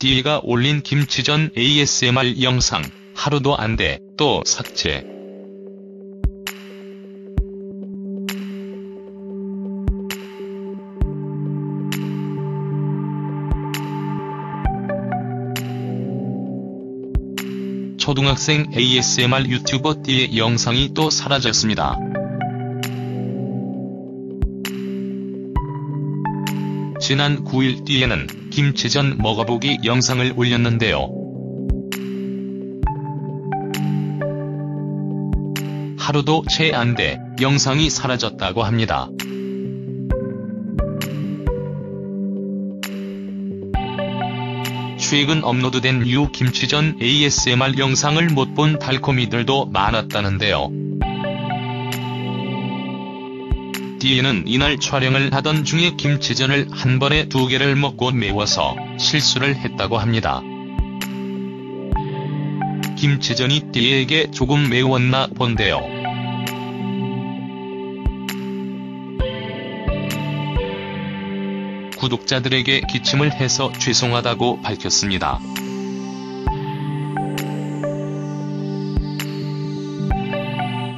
D가 올린 김치전 ASMR 영상 하루도 안 돼 또 삭제. 초등학생 ASMR 유튜버 D의 영상이 또 사라졌습니다. 지난 9일 D에는 김치전 먹어보기 영상을 올렸는데요. 하루도 채 안 돼 영상이 사라졌다고 합니다. 최근 업로드된 유 김치전 ASMR 영상을 못 본 달콤이들도 많았다는데요. D는 이날 촬영을 하던 중에 김치전을 한 번에 두 개를 먹고 매워서 실수를 했다고 합니다. 김치전이 D에게 조금 매웠나 본데요. 구독자들에게 기침을 해서 죄송하다고 밝혔습니다.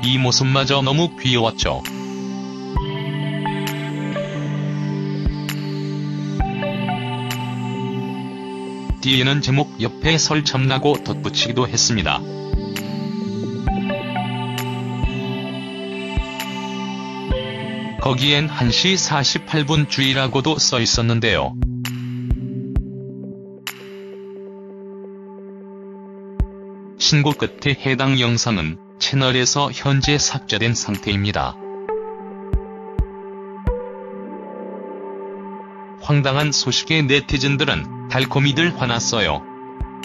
이 모습마저 너무 귀여웠죠. D는 제목 옆에 설참라고 덧붙이기도 했습니다. 거기엔 1시 48분 주의라고도 써 있었는데요. 신고 끝에 해당 영상은 채널에서 현재 삭제된 상태입니다. 황당한 소식에 네티즌들은 달콤이들 화났어요.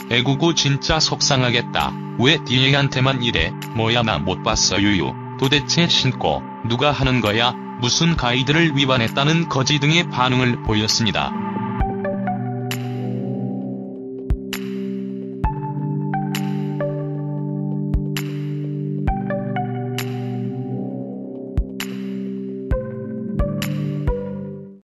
애구구 진짜 속상하겠다. 왜 DA한테만 이래? 뭐야 나 못 봤어 유유. 도대체 신고 누가 하는 거야? 무슨 가이드를 위반했다는 거지 등의 반응을 보였습니다.